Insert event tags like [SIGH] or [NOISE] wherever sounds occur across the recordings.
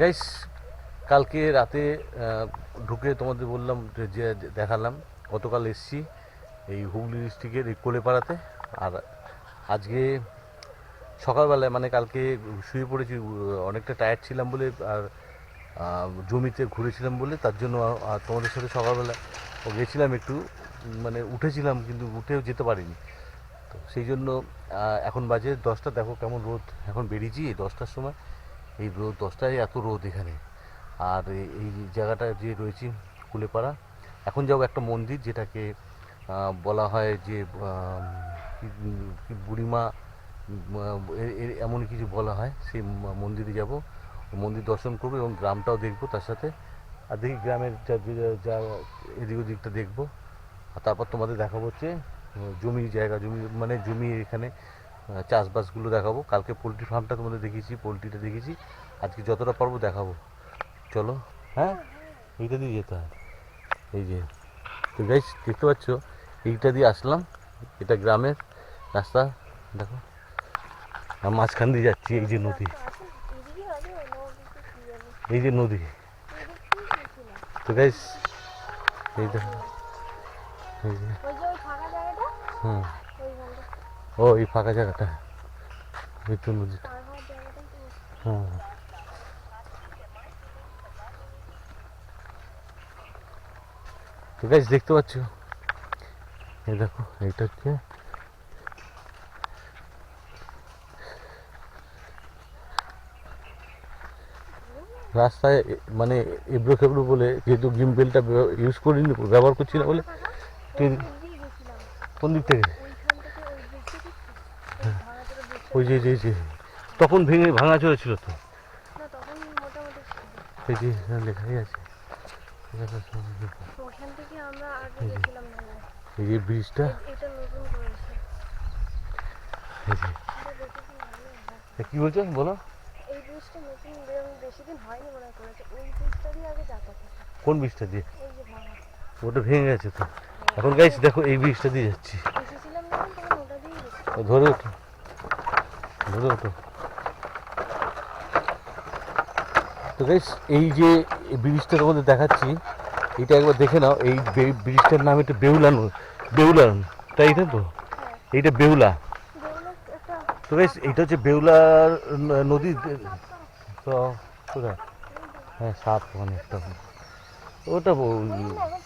Guys কালকে রাতে ঢুকে তোমাদের বললাম যে দেখালাম, গতকাল এসছি এই হুগলি ডিস্ট্রিক্টের এই কোলেপাড়াতে। আর আজকে সকালবেলায় মানে কালকে শুয়ে পড়েছি, অনেকটা টায়ার্ড ছিলাম বলে, আর জমিতে ঘুরেছিলাম বলে, তার জন্য তোমাদের সাথে সকালবেলা গেছিলাম একটু মানে উঠেছিলাম, কিন্তু উঠেও যেতে পারিনি। তো সেই জন্য এখন বাজে দশটা, দেখো কেমন রোদ। এখন বেরিয়েছি দশটার সময়। এই রোদ দশটায় এত রোদ এখানে। আর এই- জায়গাটা যে রয়েছে কুলেপাড়া এখন যাও একটা মন্দির যেটাকে বলা হয় যে বুড়িমা এমন কিছু বলা হয় সেই মন্দিরে যাব। মন্দির দর্শন করব এবং গ্রামটাও দেখব তার সাথে। আর দেখি গ্রামের যা যা- এদিক ওদিকটা দেখব। আর তারপর তোমাদের দেখাবো হচ্ছে উম, জমি জায়গা জমি মানে জমি এখানে চাষবাসগুলো দেখাবো। কালকে পোলট্রি ফার্মটা তোমাদের দেখিয়েছি পোলট্রিটা দেখেছি আজকে যতটা পারব দেখাবো। চলো হ্যাঁ? এইটা দিয়ে যেতে হয়। এই যে তো গাইস দেখতে পাচ্ছ এইটা দিয়ে আসলাম। এটা গ্রামের রাস্তা দেখো। আর মাঝখান দিয়ে যাচ্ছি এই যে নদী। এই যে নদী। তো গাইস এই দেখো। এই যে। হুম। ও এই ফাঁকা জায়গাটা। তো নদীটা হুম। তো গাইস দেখতে পাচ্ছ? এই দেখো এইটা হচ্ছে রাস্তায় মানে এবড়ো খেবড়ো বলে যেহেতু গিমবেলটা ইউজ করিনি ব্যবহার করছি না বলে কোন দিক থেকে? ওই যে যে যে তখন ভেঙে ভাঙা চলেছিল তো। এই যে লেখাই আছে। এই যে ব্রিজটা? কি বলছো বলো। হয় কোন ব্রিজটা দিয়ে? ওটা ভেঙে গেছে তো। এখন গাইস দেখো এই ব্রিজটা দিয়ে যাচ্ছি। ধরে ওঠো। ওঠো তো? গাইস এই যে ব্রিজটা তোমাদের দেখাচ্ছি এটা একবার দেখে নাও এই ব্রিজটার নাম এটা বেউলানো বেউলান তাই না তো? এইটা বেউলা। তো গাইস এটা হচ্ছে বেউলার নদী। তো হ্যাঁ সাপ মানে একটা। ওটা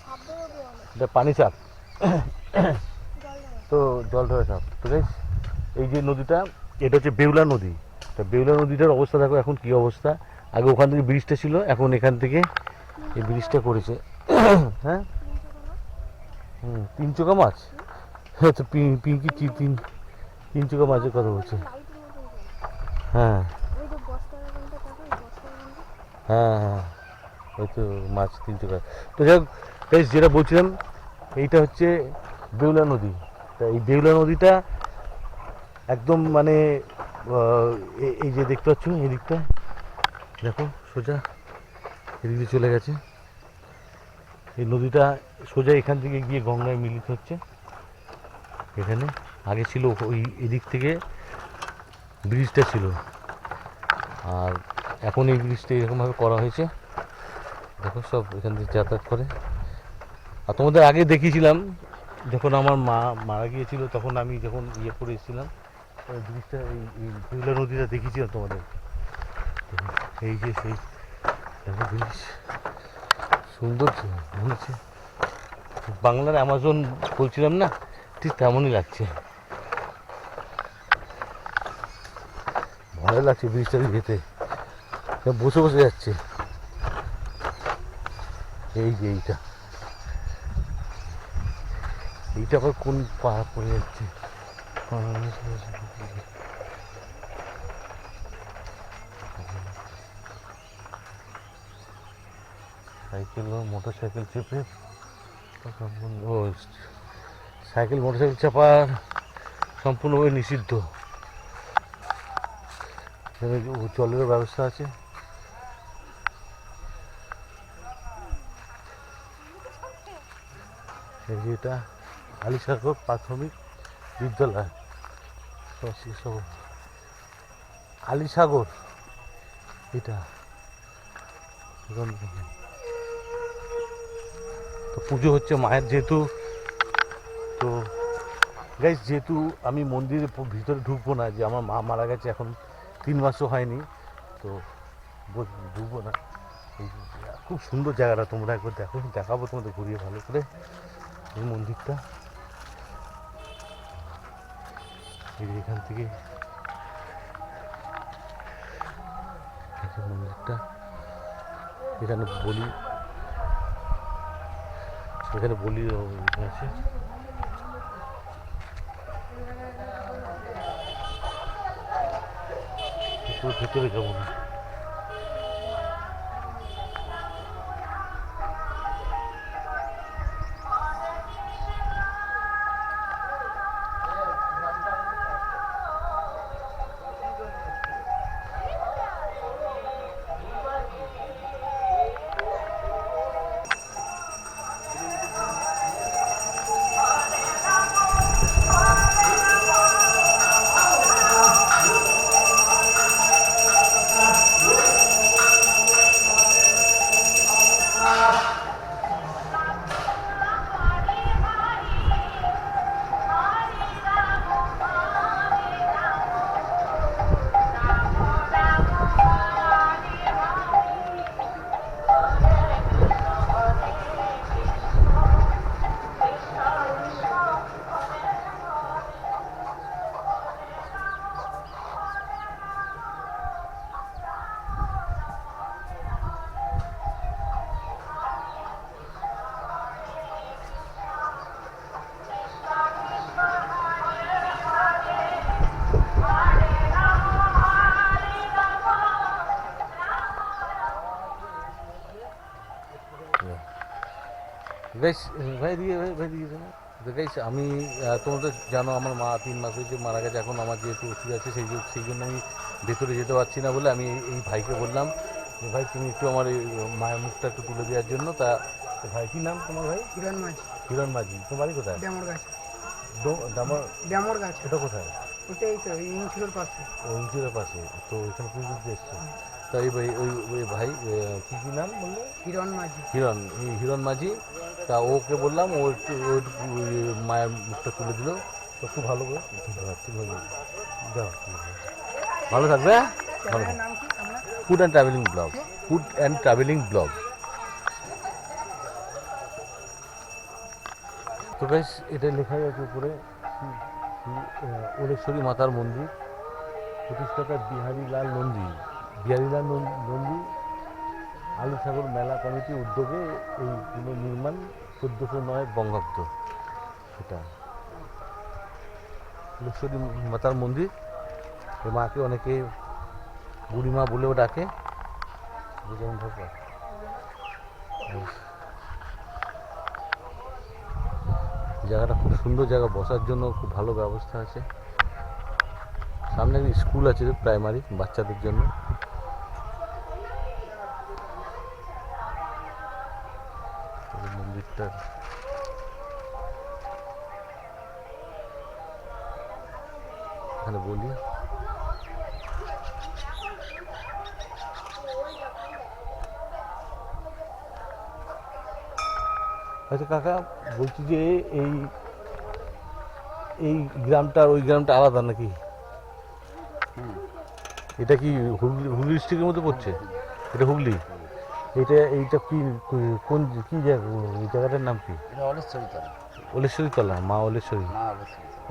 সাপ এটা পানি চাপ তো জল ধরে সাপ। তো গাইস এই যে নদীটা এটা হচ্ছে বেউলা নদী। তা বেউলা নদীটার অবস্থা দেখো, এখন কি অবস্থা? আগে ওখান থেকে ব্রিজটা ছিল, এখন এখান থেকে এই ব্রিজটা করেছে। [COUGHS] হ্যাঁ? হুম, তিন চোখা মাছ? হ্যাঁ তো পিঙ্কি কি তিন তিন চোখা মাছের কথা বলছে। হ্যাঁ। হ্যাঁ হ্যাঁ ওই তো মাছ তিন চোখা। তো যাই হোক যেটা বলছিলাম, এইটা হচ্ছে বেউলা নদী। তা এই বেউলা নদীটা একদম মানে এই যে দেখতে পাচ্ছ, এই দিকটা, দেখো, সোজা, এদিকে চলে গেছে। এই নদীটা সোজা এখান থেকে গিয়ে গঙ্গায় মিলিত হচ্ছে। এখানে আগে ছিল ওই এদিক থেকে ব্রিজটা ছিল। আর এখন এই ব্রিজটা এরকমভাবে করা হয়েছে। দেখো, সব এখান থেকে যাতায়াত করে। আর তোমাদের আগে দেখিয়েছিলাম, যখন আমার মা মারা গিয়েছিল, তখন আমি যখন ইয়ে করে এসেছিলাম ব্রিজটা এই বেহুলা নদীটা দেখিয়েছিলাম তোমাদের। এই যে সেই ব্রিজ সুন্দর মনে বাংলার অ্যামাজন বলছিলাম না, ঠিক তেমনই লাগছে। ভালো লাগছে ব্রিজটা যেতে বসে বসে যাচ্ছে। এই যে এইটা। এইটা আবার কোন পাহাড় পড়ে যাচ্ছে? সাইকেল ও মোটর সাইকেল চেপে ও, সাইকেল মোটর সাইকেল চাপার সম্পূর্ণভাবে নিষিদ্ধ। জলেরও ব্যবস্থা আছে। এই যে এটা আলিসাগর প্রাথমিক বিদ্যালয়। তো সেসব আলিসাগর এটা তো পুজো হচ্ছে মায়ের যেহেতু, তো গাইজ যেহেতু আমি মন্দিরের ভিতরে ঢুকবো না, যে আমার মা মারা গেছে এখন তিন মাসও হয়নি, তো ঢুকবো না। খুব সুন্দর জায়গাটা তোমরা একবার দেখো, দেখাবো তোমাদের ঘুরিয়ে ভালো করে এই মন্দিরটা। এই এখান থেকে। মন্দিরটা এখানে বলি এখানে বলি আছে। ভেতরে যাব না। গাইস ভাই দিয়ে ভাই ভাই দিয়ে তো গাইস আমি আহ, তোমরা তো জানো আমার মা তিন মাস হয়েছে মারা গেছে এখন আমার যেহেতু ওষুধ আছে সেই সেই জন্য আমি ভেতরে যেতে পারছি না বলে আমি এই ভাইকে বললাম যে ভাই তুমি একটু আমার এই মায়ের মুখটা একটু তুলে দেওয়ার জন্য তা ভাই কী নাম তোমার ভাই? হিরণ মাঝি। হিরণ মাঝি তোমার বাড়ি কোথায়? ড্যামর গাছ। ডো- ডামর ড্যামর গাছ। এটা কোথায়? ওটাই তো ইঞ্চুরের পাশে। ওইচুরের পাশে তো ওইখানে পুজো দিতে এসছে। তো এই ভাই ওই ওই ভাই কী কী নাম বললে? হিরণ মাঝি। হিরণ এই হিরণ মাঝি তা ওকে বললাম, ও একটু, ও মায়ের মুখটা তুলে দিল। খুব ভালো করে। ভালো থাকবে হ্যাঁ? ভালো food and travelling blog food and travelling blog তো বেশ, এটা লেখা আছে উপরে। ওলেশ্বরী মাতার মন্দির, প্রতিষ্ঠাতা বিহারীলাল নন্দী। বিহারীলাল নন- নন্দী আলুসাগর মেলা কমিটি উদ্যোগে এই পুনর্নির্মাণ চোদ্দোশো নয় বঙ্গাব্দ। সেটা। ওলেশ্বরী মাতার মন্দির। মাকে অনেকে বুড়িমা বলেও ডাকে। যেমন জায়গাটা খুব সুন্দর জায়গা, বসার জন্য খুব ভালো ব্যবস্থা আছে। সামনে স্কুল আছে প্রাইমারি বাচ্চাদের জন্য। মন্দিরটা এখানে বলি আচ্ছা কাকা বলছি যে এই এই গ্রামটা আর ওই গ্রামটা আলাদা নাকি? এটা কি হুগলি হুগলি ডিস্ট্রিক্টের মধ্যে পড়ছে? এটা হুগলি? এটা এইটা কি কোন কি জায়গা ওই জায়গাটার নাম কি? এটা অলেশ্বরী তলা মা অলেশ্বরী।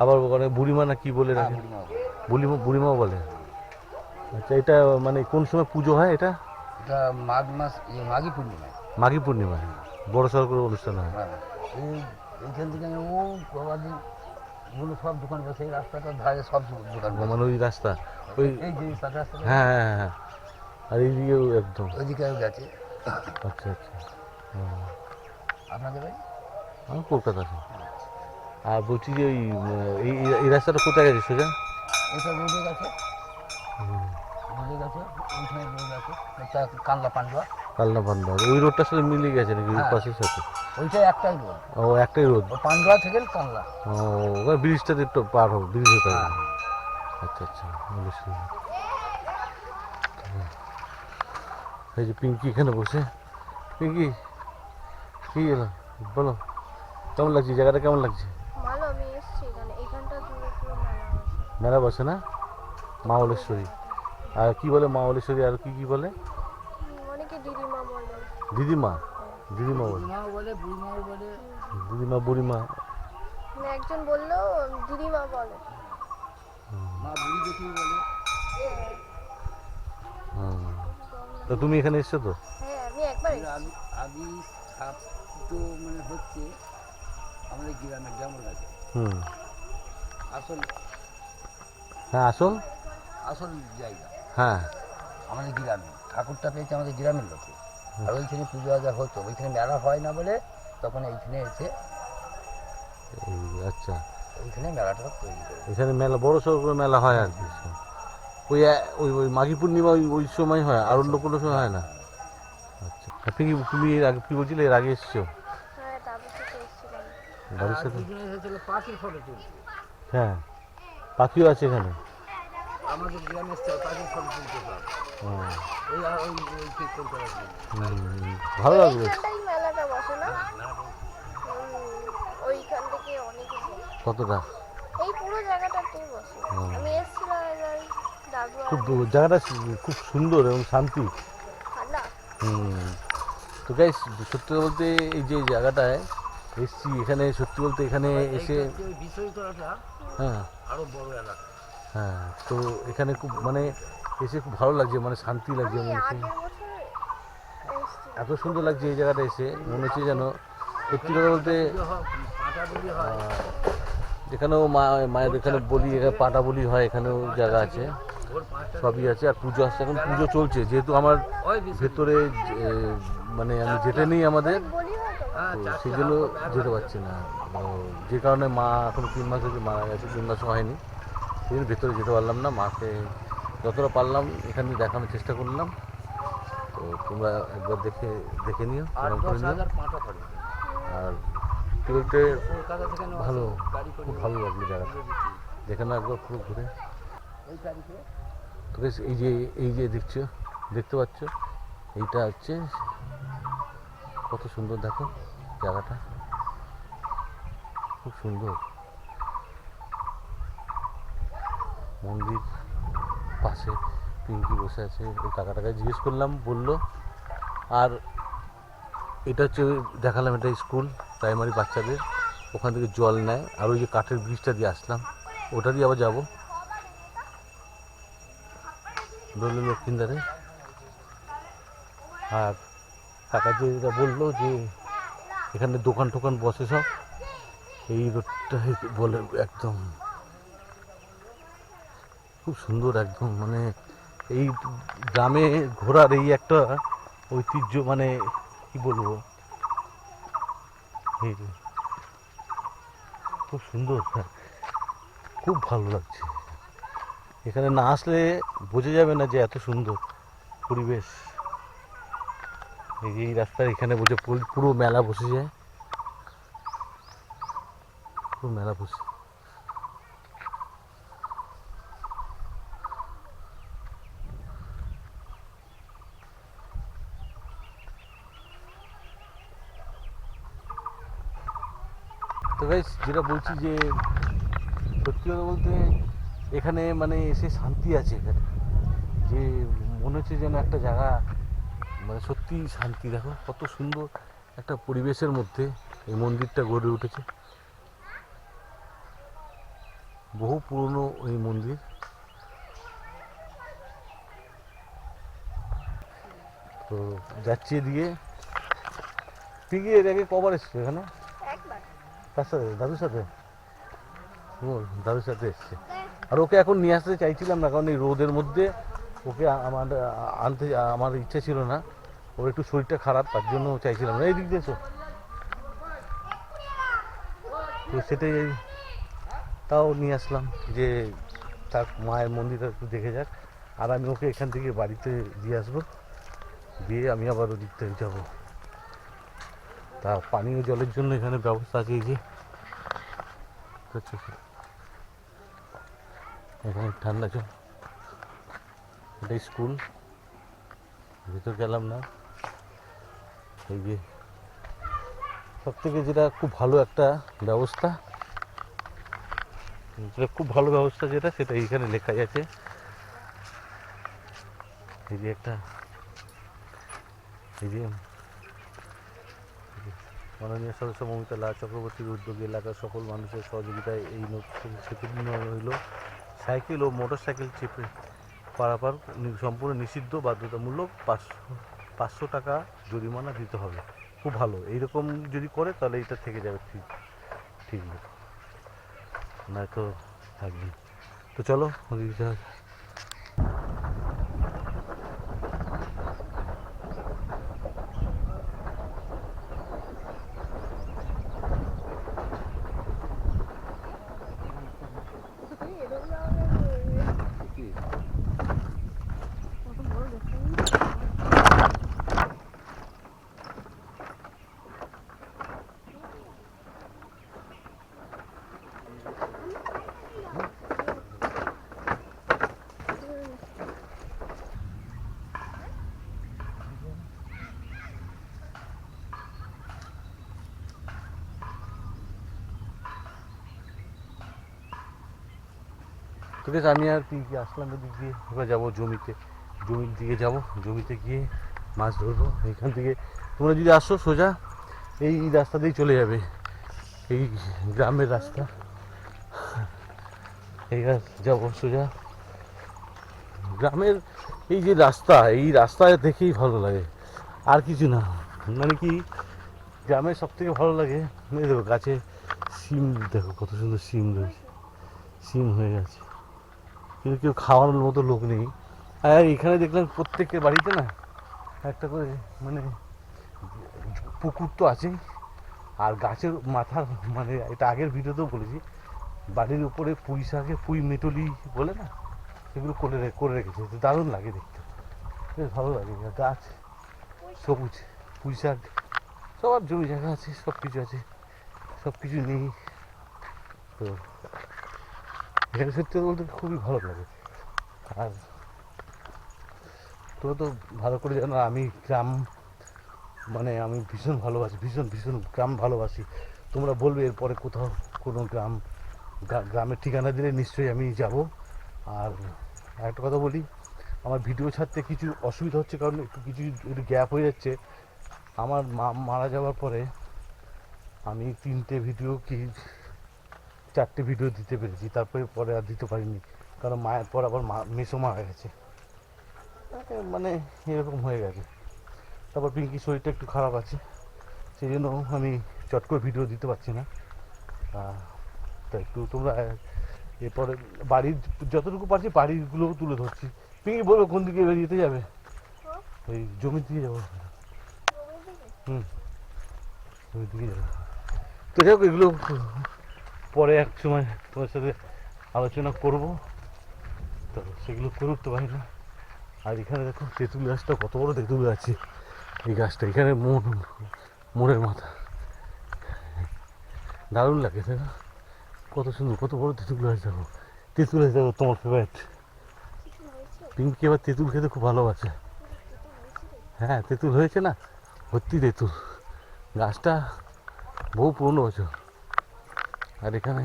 আবার ওখানে বুড়িমা না কি বলে হ্যাঁ রাখে? বুড়িমা। বুড়িমা বুড়িমাও বলে। আচ্ছা এটা মানে কোন সময় পুজো হয় এটা? এটা মাঘ মাস মাঘী পূর্ণিমায় মাঘী পূর্ণিমায় বড় সড় করে অনুষ্ঠান হয়। হ্যাঁ এই এইখান থেকে ও প্রবাদী গুলো সব দোকান বসে এই রাস্তাটার ধারে সব দোকান মানে ওই রাস্তা ওই এই যে রাস্তা হ্যাঁ হ্যাঁ হ্যাঁ হ্যাঁ। আর এইদিকেও একদম। ওইদিকেও গেছে। আচ্ছা আচ্ছা। আপনাদের ভাই আমি কলকাতাতে আর বলছি যে ওই এই রাস্তাটা কোথায় গেছে সোজা? এইসব রোডে গেছে। রোডে গেছে ওইখানে রোড আছে। একটা কানলা পান্ডুয়া। কালনা পান্ডা ওই রোডটার সাথে মিলে গেছে নাকি? ওই হ্যাঁ। পাশের সাথে? ওইটা একটাই রোড। ও একটাই রোড? পান্ডুয়া থেকে কানলা ও ব্রিজটাতে একটু পার হোক ব্রিজ হতে হবে। হ্যাঁ। আচ্ছা আচ্ছা অবশ্যই এই যে পিঙ্কি এখানে বসে। পিঙ্কি কি হলো? বলো কেমন লাগছে? জায়গাটা কেমন লাগছে? ভালো আমি এসেছি এখানে। এখানটা জুড়ে পুরো মেলা বসে। না? মা ওলেশ্বরী আর কি বলে মা ওলেশ্বরী আর কি কি বলে? অনেকে দিদিমা বলে। দিদিমা? দিদিমা বলে। দিদিমা বুড়িমা। মানে একজন বলল দিদিমা বলে। মা বুড়ি দেখি বলে। তো তুমি এখানে এসছো তো? হ্যাঁ আমি একবার এর এসেছি। আদি আদি স্থাপিত মানে হচ্ছে আমাদের গ্রামের গ্রামের কাছে। হুম। আসল হ্যাঁ আসল? আসল জায়গা। হ্যাঁ। আমাদের গ্রামে। ঠাকুরটা পেয়েছে আমাদের গ্রামের লোকে। আর ওইখানে পুজো আজা হতো। ওইখানে মেলা হয় না বলে তখন এইখানে এসে আচ্ছা। ওইখানে মেলাটা তৈরি করে এখানে মেলা বড় সড়ো করে মেলা হয় আর কি। ওই ওই ওই মাঘী পূর্ণিমা ওই ওই সময় হয় আর অন্য কোনো সময় হয় না। আচ্ছা। আপনি কি তুমি এর আগে কি বলছিলে এর আগে এসছো? হ্যাঁ বাড়ির সাথে? ফটো তুলতে। হ্যাঁ। পাখিও আছে এখানে? আমাদের গ্রামে পাখির ফটো তুলতে ভালো লাগল। এইখানটাই মেলাটা বসে না? হুম, ওইখান থেকে অনেকে বসে। কতটা? এই পুরো জায়গাটাতেই বসে। হুম। আমি এসেছিলাম খুব জায়গাটা খুব সুন্দর এবং শান্তি। হুম। তো গাইস সত্যি কথা বলতে এই যে জায়গাটায় এসছি এখানে সত্যি বলতে এখানে এসে হ্যাঁ। আরও বড় এলাকা। হ্যাঁ তো এখানে খুব মানে এসে খুব ভালো লাগছে মানে শান্তি লাগছে মনে হচ্ছে। এত সুন্দর লাগছে এই জায়গাটা এসে মনে হচ্ছে যেন সত্যি কথা বলতে এখানেও মা মায়ের এখানে বলি এখানে পাটা বলি হয় এখানেও জায়গা আছে। সবই আছে, আর পুজো আসছে। এখন পুজো চলছে, যেহেতু আমার ভেতরে মানে আমি যেতে নেই আমাদের জন্য যেতে পারছি না। যে কারণে মা এখন তিন মাস হয়েছে, মারা গেছে, তিন মাসও হয়নি। সেই জন্য ভেতরে যেতে পারলাম না, মাকে যতটা পারলাম, এখানে দেখানোর চেষ্টা করলাম। তো তোমরা একবার দেখে দেখে নিও আর নেওয়া ভালো, খুব ভালো লাগল জায়গাটা দেখে না একবার পুরো ঘুরে। এই যে এই যে দেখছ, দেখতে পাচ্ছ? এইটা হচ্ছে, কত সুন্দর দেখো জায়গাটা। খুব সুন্দর। মন্দির পাশে পিঙ্কি বসে আছে। ওই কাকাটাকে জিজ্ঞেস করলাম, বলল, আর এটা হচ্ছে, দেখালাম এটা স্কুল, প্রাইমারি বাচ্চাদের। ওখান থেকে জল নেয়। আর ওই যে কাঠের ব্রিজটা দিয়ে আসলাম। ওটা দিয়ে আবার যাব। দোলে লক্ষ্মীন্দারে আর কাকা যে এটা বলল যে এখানে দোকান টোকান বসে সব। এই রোডটা বলে একদম খুব সুন্দর একদম মানে এই গ্রামে ঘোরার এই একটা ঐতিহ্য মানে কি বলব? এই খুব সুন্দর হ্যাঁ, খুব ভালো লাগছে। এখানে না আসলে বোঝা যাবে না যে এত সুন্দর পরিবেশ। এই রাস্তার এখানে বসে পুরো- মেলা বসে যায়। পুরো মেলা বসে। তো যেটা বলছি যে সত্যি কথা বলতে এখানে মানে এসে শান্তি আছে এখানে। যে মনে হচ্ছে যেন একটা জায়গা মানে সত্যি শান্তি। দেখো কত সুন্দর একটা পরিবেশের মধ্যে এই মন্দিরটা গড়ে উঠেছে। বহু পুরনো এই মন্দির। তো যাচ্ছি দিয়ে তুই কি এর আগে কবার এসছো এখানে? কার সাথে? দাদুর সাথে? দাদুর সাথে এসছে। আর ওকে এখন নিয়ে আসতে চাইছিলাম না, কারণ এই রোদের মধ্যে ওকে আমার আনতে আমার ইচ্ছে ছিল না। ওর একটু শরীরটা খারাপ, তার জন্য চাইছিলাম না। এই দিক দিয়ে এসো। তো সেটাই তাও নিয়ে আসলাম যে তার মায়ের মন্দিরটা একটু দেখে যাক। আর আমি ওকে এখান থেকে বাড়িতে দিয়ে আসব। দিয়ে আমি আবার ওদিক থেকে যাব। তা পানীয় জলের জন্য এখানে ব্যবস্থা আছে এই যে? এখানে ঠান্ডা চল এটা স্কুল। ভিতর গেলাম না। এই যে সব থেকে যেটা খুব ভালো একটা ব্যবস্থা, যেটা খুব ভালো ব্যবস্থা যেটা, সেটা এইখানে লেখা আছে। এই যে একটা, এই যে মাননীয় সদস্য মমিতা লাল চক্রবর্তীর উদ্যোগে এলাকার সকল মানুষের সহযোগিতায় এই সেতু নির্মাণ হইল সাইকেল ও মোটরসাইকেল চেপে পারাপার সম্পূর্ণ নিষিদ্ধ বাধ্যতামূলক পাঁচশো পাঁচশো টাকা জরিমানা দিতে হবে। খুব ভালো। এইরকম যদি করে তাহলে এটা থেকে যাবে ঠিক ঠিক নয়তো থাকবে। তো চলো ঠিক আছে আমি আর কি আসলাম এদিক দিয়ে। এবার যাব জমিতে। জমির দিকে যাব। জমিতে গিয়ে মাছ ধরবো। এখান থেকে তোমরা যদি আসো সোজা, এই রাস্তা দিয়েই চলে যাবে। এই গ্রামের রাস্তা। এই যাব সোজা। গ্রামের এই যে রাস্তা, এই রাস্তায় দেখেই ভালো লাগে। আর কিছু না। মানে কি, গ্রামের সব থেকে ভালো লাগে দেখো গাছে সিম দেখো কত সুন্দর সিম রয়েছে। সিম হয়ে গেছে। কিন্তু কেউ খাওয়ানোর মতো লোক নেই। আর এখানে দেখলাম প্রত্যেকের বাড়িতে না একটা করে মানে পুকুর তো আছেই। আর গাছের মাথার মানে এটা আগের ভিডিওতেও বলেছি, বাড়ির উপরে পুঁই শাকে পুঁই মেটলি বলে না সেগুলো করে করে রেখেছে। তো দারুণ লাগে দেখতে। বেশ ভালো লাগে। গাছ, সবুজ, পুঁই শাক, সবার জমি জায়গা আছে সব কিছু আছে সব কিছু নেই। তো এখানে সত্যি বলতে খুবই ভালো লাগে। আর তোমরা তো ভালো করে জানো, আমি গ্রাম মানে আমি ভীষণ ভালোবাসি, ভীষণ ভীষণ গ্রাম ভালোবাসি। তোমরা বলবে এরপরে কোথাও কোনো গ্রাম গ্রামের ঠিকানা দিলে নিশ্চয়ই আমি যাব। আর একটা কথা বলি, আমার ভিডিও ছাড়তে কিছু অসুবিধা হচ্ছে কারণ একটু কিছু একটু গ্যাপ হয়ে যাচ্ছে, আমার মা মারা যাওয়ার পরে আমি তিনটে ভিডিও কি চারটে ভিডিও দিতে পেরেছি তারপরে পরে আর দিতে পারিনি কারণ মায়ের পর আবার মা মেসো মারা গেছে। মানে এরকম হয়ে গেছে। তারপর পিঙ্কি শরীরটা একটু খারাপ আছে সেই জন্য আমি চট করে ভিডিও দিতে পারছি না। তা একটু তোমরা এরপরে বাড়ির যতটুকু পারছি বাড়িরগুলোও তুলে ধরছি। পিঙ্কি বলবে কোন দিকে বেরিয়ে যাবে? ওই জমির দিকে যাব। হুম। জমির দিকে যাব। তো যাই হোক এগুলো পরে এক সময় তোমার সাথে আলোচনা করব। তো সেগুলো করে উঠতে পারি না আর এখানে দেখো, তেঁতুল গাছটা কত বড় তেঁতুল আছে এই গাছটা এখানে মন মোড়ের মাথা। দারুণ লাগে, তাই না? কত সুন্দর, কত বড় তেঁতুল গাছ দেখো। তেঁতুল গাছ দেখো, তোমার ফেভারিট পিঙ্কি আবার তেঁতুল খেতে খুব ভালোবাসে। হ্যাঁ তেঁতুল হয়েছে না? ভর্তি তেঁতুল। গাছটা বহু পুরনো বছর। আর এখানে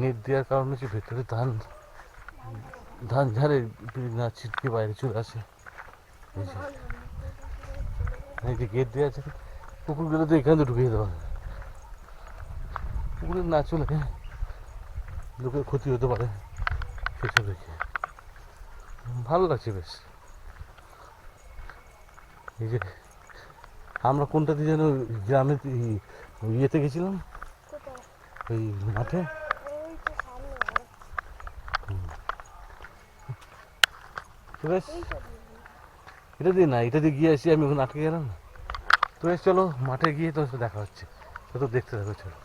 নেট দেওয়ার কারণে হচ্ছে ভেতরে ধান ধান ঝাড়ে না ছিটকে বাইরে চলে আসে। এই যে গেট দেওয়া আছে, পুকুরগুলো তো এখান ঢুকিয়ে দেওয়া পুকুরে না চলে লোকের ক্ষতি হতে পারে সেসব দেখে ভালো লাগছে বেশ। এই যে, আমরা কোনটাতে যেন গ্রামে ইয়েতে গেছিলাম ওই মাঠে? বেশ। এটা দিয়ে না, এটা দিয়ে গিয়ে আসি, আমি এখন আটকে গেলাম না। বেশ, চলো মাঠে গিয়ে তোর সাথে দেখা হচ্ছে। তো দেখতে থাকো, চলো।